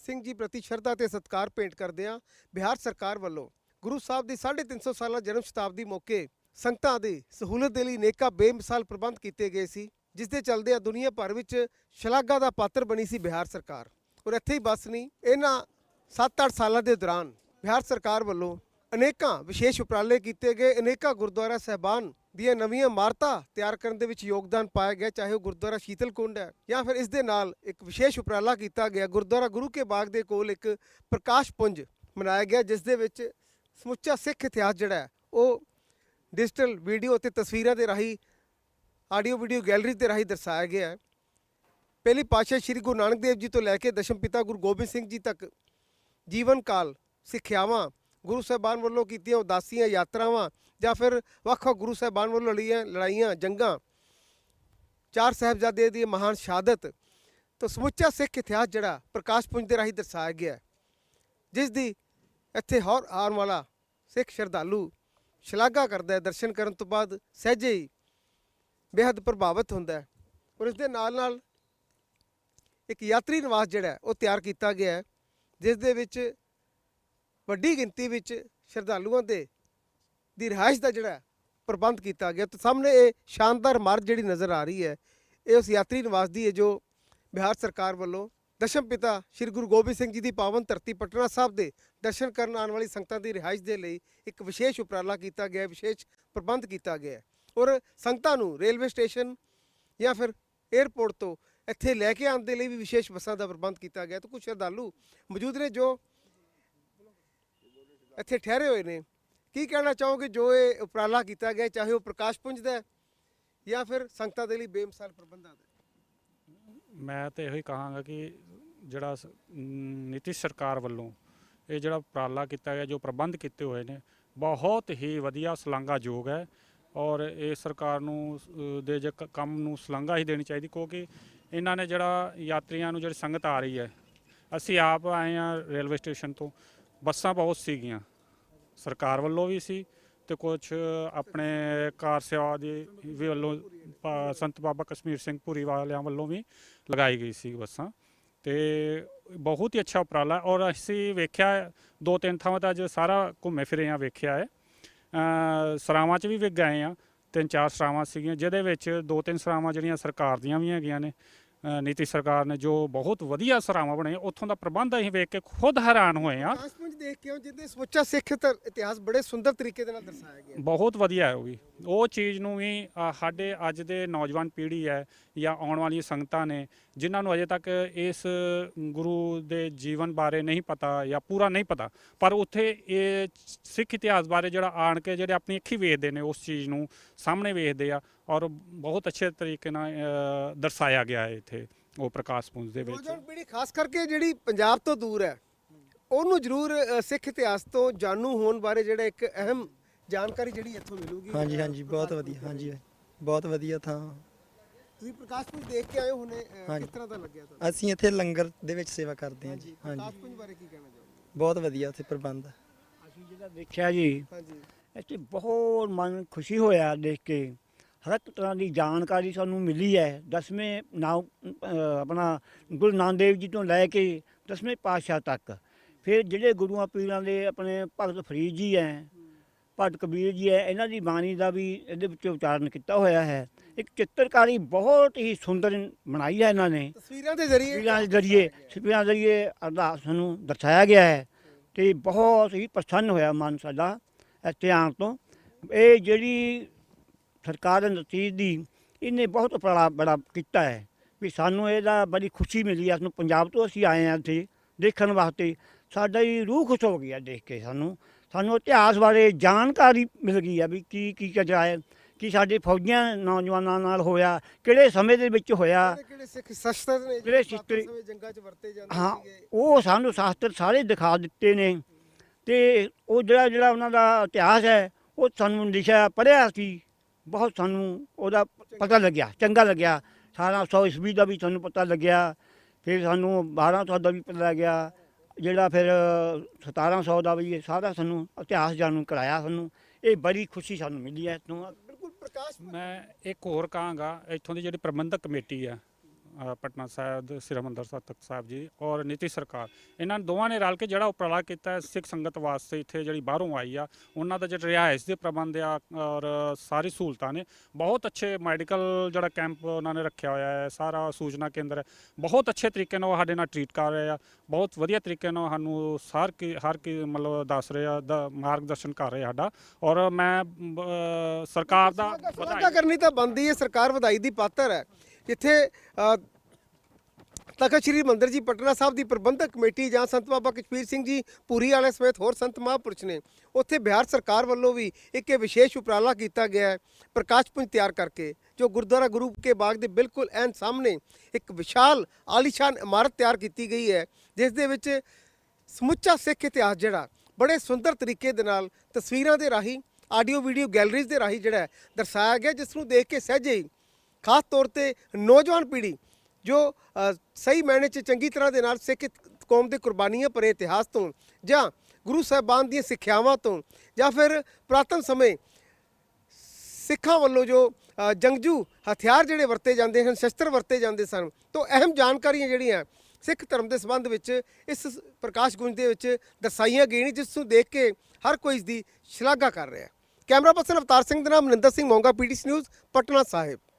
ਸਿੰਘ ਜੀ ਪ੍ਰਤੀ ਸ਼ਰਧਾ ਤੇ ਸਤਿਕਾਰ ਭੇਂਟ ਕਰਦਿਆਂ ਬਿਹਾਰ ਸਰਕਾਰ ਵੱਲੋਂ। ਗੁਰੂ ਸਾਹਿਬ ਦੀ 350 ਸਾਲਾ ਜਨਮ ਸ਼ਤਾਬਦੀ ਮੌਕੇ ਸੰਗਤਾਂ ਦੀ ਸਹੂਲਤ ਦੇ ਲਈ ਨੇਕਾ ਬੇਮਿਸਾਲ ਪ੍ਰਬੰਧ ਕੀਤੇ ਗਏ ਸੀ ਜਿਸ ਦੇ ਚੱਲਦਿਆਂ ਦੁਨੀਆ ਭਰ ਵਿੱਚ ਸ਼ਲਾਘਾ ਦਾ ਪਾਤਰ ਬਣੀ ਸੀ ਬਿਹਾਰ ਸਰਕਾਰ। ਔਰ ਇੱਥੇ ਹੀ ਬਸ ਨਹੀਂ, ਇਹਨਾਂ 7-8 ਸਾਲਾਂ ਦੇ ਦੌਰਾਨ ਬਿਹਾਰ ਸਰਕਾਰ ਵੱਲੋਂ ਅਨੇਕਾਂ ਵਿਸ਼ੇਸ਼ ਉਪਰਾਲੇ ਕੀਤੇ ਗਏ, ਅਨੇਕਾਂ ਗੁਰਦੁਆਰਾ ਸਹਿਬਾਨ ਦੀਆਂ ਨਵੀਆਂ ਇਮਾਰਤਾਂ ਤਿਆਰ ਕਰਨ ਦੇ ਵਿੱਚ ਯੋਗਦਾਨ ਪਾਇਆ ਗਿਆ, ਚਾਹੇ ਉਹ ਗੁਰਦੁਆਰਾ ਸ਼ੀਤਲ ਕੁੰਡ ਹੈ ਜਾਂ ਫਿਰ ਇਸ ਦੇ ਨਾਲ ਇੱਕ ਵਿਸ਼ੇਸ਼ ਉਪਰਾਲਾ ਕੀਤਾ ਗਿਆ। ਗੁਰਦੁਆਰਾ ਗੁਰੂ ਕੇ ਬਾਗ ਦੇ ਕੋਲ ਇੱਕ ਪ੍ਰਕਾਸ਼ ਪੁੰਜ ਮਨਾਇਆ ਗਿਆ, ਜਿਸ ਦੇ ਵਿੱਚ ਸਮੁੱਚਾ ਸਿੱਖ ਇਤਿਹਾਸ ਜਿਹੜਾ ਹੈ, ਉਹ ਡਿਜੀਟਲ ਵੀਡੀਓ ਅਤੇ ਤਸਵੀਰਾਂ ਦੇ ਰਾਹੀਂ, ਆਡੀਓ ਵੀਡੀਓ ਗੈਲਰੀ ਦੇ ਰਾਹੀਂ ਦਰਸਾਇਆ ਗਿਆ ਹੈ। ਪਹਿਲੀ ਪਾਤਸ਼ਾਹ ਸ੍ਰੀ ਗੁਰੂ ਨਾਨਕ ਦੇਵ ਜੀ ਤੋਂ ਲੈ ਕੇ ਦਸ਼ਮ ਪਿਤਾ ਗੁਰੂ ਗੋਬਿੰਦ ਸਿੰਘ ਜੀ ਤੱਕ ਜੀਵਨ ਕਾਲ ਸਿੱਖਿਆਵਾਂ, ਗੁਰੂ ਸਾਹਿਬਾਨ ਵੱਲੋਂ ਕੀਤੀਆਂ ਉਦਾਸੀਆਂ ਯਾਤਰਾਵਾਂ ਜਾਂ ਫਿਰ ਵੱਖ-ਵੱਖ ਗੁਰੂ ਸਾਹਿਬਾਨ ਵੱਲੋਂ ਲੜੀਆਂ, ਲੜਾਈਆਂ, ਜੰਗਾਂ। ਚਾਰ ਸਾਹਿਬਜ਼ਾਦੇ ਦੀ ਮਹਾਨ ਸ਼ਹਾਦਤ ਤੋਂ ਸਮੁੱਚਾ ਸਿੱਖ ਇਤਿਹਾਸ ਜਿਹੜਾ ਪ੍ਰਕਾਸ਼ ਪੁੰਜ ਦੇ ਰਾਹੀਂ ਦਰਸਾਇਆ ਗਿਆ ਜਿਸ ਦੀ ਇੱਥੇ ਹਰ ਆਉਣ ਵਾਲਾ ਸਿੱਖ ਸ਼ਰਧਾਲੂ ਸ਼ਲਾਘਾ ਕਰਦਾ ਹੈ, ਦਰਸ਼ਨ ਕਰਨ ਤੋਂ ਬਾਅਦ ਸਹਿਜੇ ਹੀ ਬੇहद ਪ੍ਰਭਾਵਿਤ ਹੁੰਦਾ ਹੈ ਔਰ ਇਸ ਦੇ ਨਾਲ ਨਾਲ ਇੱਕ ਯਾਤਰੀ ਨਿਵਾਸ ਜਿਹੜਾ ਉਹ ਤਿਆਰ ਕੀਤਾ ਗਿਆ ਹੈ, ਜਿਸ ਦੇ ਵਿੱਚ ਵੱਡੀ ਗਿਣਤੀ ਵਿੱਚ ਸ਼ਰਧਾਲੂਆਂ ਦੇ ਦੀ ਰਿਹਾਇਸ਼ ਦਾ ਜਿਹੜਾ ਪ੍ਰਬੰਧ ਕੀਤਾ ਗਿਆ, ਤੇ ਸਾਹਮਣੇ ਇਹ ਸ਼ਾਨਦਾਰ ਇਮਾਰਤ ਜਿਹੜੀ ਨਜ਼ਰ ਆ ਰਹੀ ਹੈ, ਇਹ ਉਸ ਯਾਤਰੀ ਨਿਵਾਸ ਦੀ ਹੈ ਜੋ ਬਿਹਾਰ ਸਰਕਾਰ ਵੱਲੋਂ ਦਸ਼ਮ ਪਿਤਾ ਸ੍ਰੀ ਗੁਰੂ ਗੋਬਿੰਦ ਸਿੰਘ ਜੀ ਦੀ ਪਾਵਨ ਧਰਤੀ ਪਟਨਾ ਸਾਹਿਬ ਦੇ ਦਰਸ਼ਨ ਕਰਨ ਆਉਣ ਵਾਲੀ ਸੰਗਤਾਂ ਦੀ ਰਿਹਾਇਸ਼ ਦੇ ਲਈ ਇੱਕ ਵਿਸ਼ੇਸ਼ ਉਪਰਾਲਾ ਕੀਤਾ ਗਿਆ ਹੈ ਵਿਸ਼ੇਸ਼ ਪ੍ਰਬੰਧ ਕੀਤਾ ਗਿਆ ਹੈ। ਔਰ ਸੰਗਤਾਂ ਨੂੰ ਰੇਲਵੇ ਸਟੇਸ਼ਨ ਜਾਂ ਫਿਰ 에ਅਰਪੋਰਟ ਤੋਂ ਇੱਥੇ ਲੈ ਕੇ ਆਉਣ ਦੇ ਲਈ ਵੀ ਵਿਸ਼ੇਸ਼ ਬੱਸਾਂ ਦਾ ਪ੍ਰਬੰਧ ਕੀਤਾ ਗਿਆ। ਤੇ ਕੁਝ ਸ਼ਰਧਾਲੂ ਮੌਜੂਦ ਨੇ ਜੋ ਇੱਥੇ ਠਹਿਰੇ ਹੋਏ ਨੇ। ਕੀ ਕਹਿਣਾ ਚਾਹੋਗੇ ਜੋ ਇਹ ਉਪਰਾਲਾ ਕੀਤਾ ਗਿਆ, ਚਾਹੇ ਉਹ ਪ੍ਰਕਾਸ਼ ਪੁੰਜ ਦਾ ਹੈ ਜਾਂ ਫਿਰ ਸੰਗਤਾਂ ਦੇ ਲਈ ਬੇਮਿਸਾਲ ਪ੍ਰਬੰਧਾਂ ਦਾ? ਮੈਂ ਤਾਂ ਇਹੋ ਹੀ ਕਹਾਂਗਾ ਕਿ ਜਿਹੜਾ ਸ- ਨੀਤੀਸ਼ ਸਰਕਾਰ ਵੱਲੋਂ ਇਹ ਜਿਹੜਾ ਉਪਰਾਲਾ ਕੀਤਾ ਗਿਆ, ਜੋ ਪ੍ਰਬੰਧ ਕੀਤੇ ਹੋਏ ਨੇ, ਬਹੁਤ ਹੀ ਵਧੀਆ ਸ਼ਲਾਂਘਾਯੋਗ ਹੈ ਔਰ ਇਹ ਸਰਕਾਰ ਨੂੰ ਦੇ ਜੇ ਕ- ਕੰਮ ਨੂੰ ਸ਼ਲਾਘਾ ਹੀ ਦੇਣੀ ਚਾਹੀਦੀ ਕਿਉਂਕਿ ਇਹਨਾਂ ਨੇ ਜਿਹੜਾ ਯਾਤਰੀਆਂ ਨੂੰ ਜਿਹੜੀ ਸੰਗਤ ਆ ਰਹੀ ਹੈ, ਅਸੀਂ ਆਪ ਆਏ ਆ ਰੇਲਵੇ ਸਟੇਸ਼ਨ ਤੋਂ, ਬੱਸਾਂ ਬਹੁਤ ਸੀਗੀਆਂ। ਸਰਕਾਰ ਵੱਲੋਂ ਵੀ ਸੀ ਤੇ ਕੁਝ ਆਪਣੇ ਕਾਰ ਸੇਵਾ ਦੇ ਵੀ ਵੱਲੋਂ ਪਾ- ਸੰਤ ਬਾਬਾ ਕਸ਼ਮੀਰ ਸਿੰਘ ਪੁਰੀ ਵਾਲਿਆਂ ਵੱਲੋਂ ਵੀ ਲਗਾਈ ਗਈ ਸੀ ਬੱਸਾਂ। ਤੇ ਬਹੁਤ ਹੀ ਅੱਛਾ ਉਪਰਾਲਾ ਹੈ ਔਰ ਅਸੀਂ ਵੇਖਿਆ ਹੈ, ਦੋ ਤਿੰਨ ਥਾਵਾਂ ਤਾਂ ਅੱਜ ਸਾਰਾ ਘੁੰਮੇ ਫਿਰੇ ਆ ਵੇਖਿਆ ਹੈ। ਅ, ਸਰਾਵਾਂ 'ਚ ਵੀ ਵੀ ਗਏ ਆ ਤਿੰਨ ਚਾਰ ਸਰਾਵਾਂ ਸੀਗੀਆਂ ਜਿਹਦੇ ਵਿੱਚ ਦੋ ਤਿੰਨ ਸਰਾਵਾਂ ਜਿਹੜੀਆਂ ਸਰਕਾਰ ਦੀਆਂ ਵੀ ਹੈਗੀਆਂ ਨੇ ਅ, ਨੀਤੀ ਸਰਕਾਰ ਨੇ ਜੋ ਬਹੁਤ ਵਧੀਆ ਸਰਾਵਾਂ ਬਣਾਈਆਂ ਉੱਥੋਂ ਦਾ ਪ੍ਰਬੰਧ ਅਸੀਂ ਵੇਖ ਕੇ ਖੁਦ ਹੈਰਾਨ ਹੋਏ ਆ ਪ੍ਰਕਾਸ਼ ਪੁੰਜ ਦੇਖ ਕੇ ਆਓ ਜਿੱਦੇ ਸਮੁੱਚਾ ਸਿੱਖ ਇਤ- ਇਤਿਹਾਸ ਬੜੇ ਸੁੰਦਰ ਤਰੀਕੇ ਦੇ ਨਾਲ ਦਰਸਾਇਆ ਗਿਆ। ਬਹੁਤ ਵਧੀਆ ਹੈ ਉਹ ਵੀ ਉਹ ਚੀਜ਼ ਨੂੰ ਵੀ ਅ, ਸਾਡੇ ਅੱਜ ਦੇ ਨੌਜਵਾਨ ਪੀੜ੍ਹੀ ਹੈ ਜਾਂ ਆਉਣ ਵਾਲੀਆਂ ਸੰਗਤਾਂ ਨੇ ਜਿਨ੍ਹਾਂ ਨੂੰ ਅਜੇ ਤੱਕ ਇਸ ਗੁਰੂ ਦੇ ਜੀਵਨ ਬਾਰੇ ਨਹੀਂ ਪਤਾ ਜਾਂ ਪੂਰਾ ਨਹੀਂ ਪਤਾ ਪਰ ਉੱਥੇ ਇਹ ਸਿੱਖ ਇਤਿਹਾਸ ਬਾਰੇ ਜਿਹੜਾ ਆਣ ਕੇ ਜਿਹੜੇ ਆਪਣੀ ਅੱਖੀ ਵੇਖਦੇ ਨੇ ਉਸ ਚੀਜ਼ ਨੂੰ ਸਾਹਮਣੇ ਵੇਖਦੇ ਆ ਔਰ ਬਹੁਤ ਅੱਛੇ ਤਰੀਕੇ ਨਾਲ ਅ, ਦਰਸਾਇਆ ਗਿਆ ਹੈ ਇੱਥੇ ਉਹ ਪ੍ਰਕਾਸ਼ ਪੁੰਜ ਦੇ ਵਿੱਚ। ਨੌਜਵਾਨ ਪੀੜ੍ਹੀ ਖਾਸ ਕਰਕੇ ਜਿਹੜੀ ਪੰਜਾਬ ਤੋਂ ਦੂਰ ਹੈ ਉਹਨੂੰ ਜ਼ਰੂਰ ਅ, ਸਿੱਖ ਇਤਿਹਾਸ ਤੋਂ ਜਾਣੂ ਹੋਣ ਬਾਰੇ ਜਿਹੜਾ ਇੱਕ ਅਹਿਮ ਜਾਣਕਾਰੀ ਜਿਹੜੀ ਇੱਥੋਂ ਮਿਲੂਗੀ ਹਾਂਜੀ ਹਾਂਜੀ ਬਹੁਤ ਵਧੀਆ ਹਾਂਜੀ ਬਹੁਤ ਵਧੀਆ ਥਾਂ। ਤੁਸੀਂ ਪ੍ਰਕਾਸ਼ ਪੁੰਜ ਦੇਖ ਕੇ ਆਏ ਹੋ ਹੁਣੇ ਹਾਂਜੀ। ਕਿਸ ਤਰ੍ਹਾਂ ਦਾ ਲੱਗਿਆ ਤੁਹਾਨੂੰ? ਅਸੀਂ ਇੱਥੇ ਲੰਗਰ ਦੇ ਵਿੱਚ ਸੇਵਾ ਕਰਦੇ ਹਾਂ ਜੀ ਪ੍ਰਕਾਸ਼ ਹਾਂਜੀ। ਪੁੰਜ ਬਾਰੇ ਕੀ ਕਹਿਣਾ ਚਾਹੋਗੇ? ਬਹੁਤ ਵਧੀਆ ਉੱਥੇ ਪ੍ਰਬੰਧ। ਅਸੀਂ ਜਿਹੜਾ ਦੇਖਿਆ ਜੀ ਹਾਂਜੀ। ਇੱਥੇ ਬਹੁਤ ਮਨ ਖੁਸ਼ੀ ਹੋਇਆ ਦੇਖ ਕੇ। ਹਰ ਇੱਕ ਤਰ੍ਹਾਂ ਦੀ ਜਾਣਕਾਰੀ ਸਾਨੂੰ ਮਿਲੀ ਹੈ। ਦਸਵੇਂ ਨਾਮ ਅਹ ਆਪਣਾ ਗੁਰੂ ਨਾਨਕ ਦੇਵ ਜੀ ਤੋਂ ਲੈ ਕੇ ਦਸਵੇਂ ਪਾਤਸ਼ਾਹ ਤੱਕ। ਫਿਰ ਜਿਹੜੇ ਗੁਰੂਆਂ ਪੀਰਾਂ ਦੇ ਆਪਣੇ ਭਗਤ ਫਰੀਦ ਜੀ ਹੈ ਭਗਤ ਕਬੀਰ ਜੀ ਹੈ ਇਹਨਾਂ ਦੀ ਬਾਣੀ ਦਾ ਵੀ ਇਹਦੇ ਵਿੱਚ ਉਚਾਰਨ ਕੀਤਾ ਹੋਇਆ ਹੈ। ਇੱਕ ਚਿੱਤਰਕਾਰੀ ਬਹੁਤ ਹੀ ਸੁੰਦਰ ਬਣਾਈ ਹੈ ਇਹਨਾਂ ਨੇ। ਤਸਵੀਰਾਂ ਦੇ ਜ਼ਰੀਏ? ਤਸਵੀਰਾਂ ਦੇ ਜ਼ਰੀਏ ਤਸਵੀਰਾਂ ਦੇ ਜ਼ਰੀਏ ਅਰਦਾਸ ਨੂੰ ਦਰਸਾਇਆ ਗਿਆ ਹੈ ਤੇ ਬਹੁਤ ਹੀ ਪ੍ਰਸੰਨ ਹੋਇਆ ਮਨ ਸਾਡਾ ਇੱਥੇ ਆਉਣ ਤੋਂ। ਇਹ ਜਿਹੜੀ ਸਰਕਾਰ ਦੇ ਨਤੀਜ ਦੀ ਇਹਨੇ ਬਹੁਤ ਉਪਰਾਲਾ ਬੜਾ ਕੀਤਾ ਹੈ ਵੀ ਸਾਨੂੰ ਇਹਦਾ ਬੜੀ ਖੁਸ਼ੀ ਮਿਲੀ ਸਾਨੂੰ ਪੰਜਾਬ ਤੋਂ ਅਸੀਂ ਆਏ ਹਾਂ ਇੱਥੇ ਦੇਖਣ ਵਾਸਤੇ। ਸਾਡਾ ਹੀ ਰੂਹ ਖੁਸ਼ ਹੋ ਗਈ ਹੈ ਦੇਖ ਕੇ ਸਾਨੂੰ। ਸਾਨੂੰ ਇਤਿਹਾਸ ਬਾਰੇ ਜਾਣਕਾਰੀ ਮਿਲ ਗਈ ਹੈ ਵੀ ਕੀ ਕੀ ਚੱਲਿਆ ਹੈ ਕੀ ਸਾਡੇ ਫੌਜੀਆਂ ਨੌਜਵਾਨਾਂ ਨਾਲ ਹੋਇਆ ਕਿਹੜੇ ਸਮੇਂ ਦੇ ਵਿੱਚ ਹੋਇਆ ਕਿਹੜੇ ਸਿੱਖ ਸ਼ਸਤਰ ਨੇ ਜਿਹੜੇ ਸ਼ਸਤਰ- ਜੰਗਾਂ 'ਚ ਵਰਤੇ ਜਾਂਦੇ ਹਾਂ ਉਹ ਸਾਨੂੰ ਸ਼ਾਸਤਰ ਸਾਰੇ ਦਿਖਾ ਦਿੱਤੇ ਨੇ। ਤੇ ਉਹ ਜਿਹੜਾ ਜਿਹੜਾ ਉਹਨਾਂ ਦਾ ਇਤਿਹਾਸ ਹੈ ਉਹ ਸਾਨੂੰ ਲਿਖਿਆ ਪੜ੍ਹਿਆ ਸੀ। ਬਹੁਤ ਸਾਨੂੰ ਉਹਦਾ ਪਤਾ ਲੱਗਿਆ ਚੰਗਾ ਲੱਗਿਆ। 1800 ਈਸਵੀ ਦਾ ਵੀ ਸਾਨੂੰ ਪਤਾ ਲੱਗਿਆ। ਫਿਰ ਸਾਨੂੰ 1200 ਦਾ ਵੀ ਪਤਾ ਲੱਗਿਆ। ਜਿਹੜਾ ਫਿਰ 1700 ਦਾ ਵੀ ਇਹ ਸਾਰਾ ਸਾਨੂੰ ਇਤਿਹਾਸ ਜਾਣੂ ਕਰਾਇਆ ਸਾਨੂੰ। ਇਹ ਬੜੀ ਖੁਸ਼ੀ ਸਾਨੂੰ ਮਿਲੀ ਹੈ। ਤੋਂ ਬਿਲਕੁਲ ਪ੍ਰਕਾਸ਼ ਮੈਂ ਇੱਕ ਹੋਰ ਕਹਾਂਗਾ, ਇੱਥੋਂ ਦੀ ਜਿਹੜੀ ਪ੍ਰਬੰਧਕ ਕਮੇਟੀ ਆ ਪਟਨਾ ਸਾਹਿਬ ਸ੍ਰੀ ਹਰਿਮੰਦਰ ਸਾਹਿਬ ਤਖਤ ਸਾਹਿਬ ਜੀ ਔਰ ਨੀਤੀ ਸਰਕਾਰ। ਇਹਨਾਂ ਦੋਵਾਂ ਨੇ ਰਲ ਕੇ ਜਿਹੜਾ ਉਪਰਾਲਾ ਕੀਤਾ ਹੈ ਸਿੱਖ ਸੰਗਤ ਵਾਸਤੇ ਇੱਥੇ ਜਿਹੜੀ ਬਾਹਰੋਂ ਆਈ ਆ ਉਹਨਾਂ ਦਾ ਜਿਹੜਾ ਰਿਹਾਇਸ਼ ਦੇ ਪ੍ਰਬੰਧ ਆ ਔਰ ਸਾਰੀ ਸਹੂਲਤਾਂ ਨੇ। ਬਹੁਤ ਅੱਛੇ ਮੈਡੀਕਲ ਜਿਹੜਾ ਕੈਂਪ ਉਹਨਾਂ ਨੇ ਰੱਖਿਆ ਹੋਇਆ ਹੈ ਸਾਰਾ ਸੂਚਨਾ ਕੇਂਦਰ। ਬਹੁਤ ਅੱਛੇ ਤਰੀਕੇ ਨਾਲ ਸਾਡੇ ਨਾਲ ਟਰੀਟ ਕਰ ਰਹੇ ਆ ਬਹੁਤ ਵਧੀਆ ਤਰੀਕੇ ਨਾਲ ਸਾਨੂੰ ਸਾਰ ਕੀ ਹਰ ਕੀ ਮਤਲਬ ਦੱਸ ਰਹੇ ਆ ਦਾ ਮਾਰਗਦਰਸ਼ਨ ਕਰ ਰਹੇ ਸਾਡਾ। ਔਰ ਮੈਂ ਸਰਕਾਰ ਦਾ ਵਧਾਈ ਕਰਨੀ ਤਾਂ ਬੰਦੀ ਹੈ ਸਰਕਾਰ ਵਧਾਈ ਦੀ ਪਾਤਰ ਹੈ। ਜਿੱਥੇ ਤਖਤ ਸ੍ਰੀ ਮੰਦਰ ਜੀ ਪਟਨਾ ਸਾਹਿਬ ਦੀ ਪ੍ਰਬੰਧਕ ਕਮੇਟੀ ਜਾਂ ਸੰਤ ਬਾਬਾ ਕਸ਼ਮੀਰ ਸਿੰਘ ਜੀ ਪੂਰੀ ਵਾਲੇ ਸਮੇਤ ਹੋਰ ਸੰਤ ਮਹਾਂਪੁਰਸ਼ ਨੇ, ਉੱਥੇ ਬਿਹਾਰ ਸਰਕਾਰ ਵੱਲੋਂ ਵੀ ਇੱਕ ਇਹ ਵਿਸ਼ੇਸ਼ ਉਪਰਾਲਾ ਕੀਤਾ ਗਿਆ ਹੈ ਪ੍ਰਕਾਸ਼ ਪੁੰਜ ਤਿਆਰ ਕਰਕੇ, ਜੋ ਗੁਰਦੁਆਰਾ ਗੁਰੂ ਕੇ ਬਾਗ ਦੇ ਬਿਲਕੁਲ ਐਨ ਸਾਹਮਣੇ ਇੱਕ ਵਿਸ਼ਾਲ ਆਲੀਸ਼ਾਨ ਇਮਾਰਤ ਤਿਆਰ ਕੀਤੀ ਗਈ ਹੈ, ਜਿਸ ਦੇ ਵਿੱਚ ਸਮੁੱਚਾ ਸਿੱਖ ਇਤਿਹਾਸ ਜਿਹੜਾ, ਬੜੇ ਸੁੰਦਰ ਤਰੀਕੇ ਦੇ ਨਾਲ ਤਸਵੀਰਾਂ ਦੇ ਰਾਹੀਂ, ਆਡੀਓ ਵੀਡੀਓ ਗੈਲਰੀਜ਼ ਦੇ ਰਾਹੀਂ ਜਿਹੜਾ ਦਰਸਾਇਆ ਗਿਆ, ਜਿਸ ਨੂੰ ਦੇਖ ਕੇ ਸਹਿਜੇ ਹੀ ਖਾਸ ਤੌਰ ਤੇ ਨੌਜਵਾਨ ਪੀੜ੍ਹੀ ਜੋ ਸਹੀ ਮਾਇਨੇ 'ਚ ਚੰਗੀ ਤਰ੍ਹਾਂ ਦੇ ਨਾਲ ਸਿੱਖ ਕੌਮ ਦੇ ਕੁਰਬਾਨੀਆਂ ਭਰੇ ਇਤਿਹਾਸ ਤੋਂ ਜਾਂ ਗੁਰੂ ਸਾਹਿਬਾਨ ਦੀਆਂ ਸਿੱਖਿਆਵਾਂ ਤੋਂ ਜਾਂ ਫਿਰ ਪੁਰਾਤਨ ਸਮੇਂ ਸਿੱਖਾਂ ਵੱਲੋਂ ਜੋ ਜੰਗਜੂ ਹਥਿਆਰ ਜਿਹੜੇ ਵਰਤੇ ਜਾਂਦੇ ਹਨ, ਸ਼ਸਤਰ ਵਰਤੇ ਜਾਂਦੇ ਸਨ, ਤੋਂ ਅਹਿਮ ਜਾਣਕਾਰੀਆਂ ਜਿਹੜੀਆਂ ਸਿੱਖ ਧਰਮ ਦੇ ਸੰਬੰਧ ਵਿੱਚ ਇਸ ਪ੍ਰਕਾਸ਼ ਗੁੰਜ ਦੇ ਵਿੱਚ ਦਰਸਾਈਆਂ ਗਈਆਂ ਨੇ, ਜਿਸ ਨੂੰ ਦੇਖ ਕੇ ਹਰ ਕੋਈ ਇਸ ਦੀ ਸ਼ਲਾਘਾ ਕਰ ਰਿਹਾ ਹੈ। ਕੈਮਰਾ ਪਰਸਨ ਅਵਤਾਰ ਸਿੰਘ ਦੇ ਨਾਮ, ਮਨਿੰਦਰ ਸਿੰਘ ਮੋਂਗਾ, ਪੀਟੀਸੀ ਨਿਊਜ਼, ਪਟਨਾ ਸਾਹਿਬ।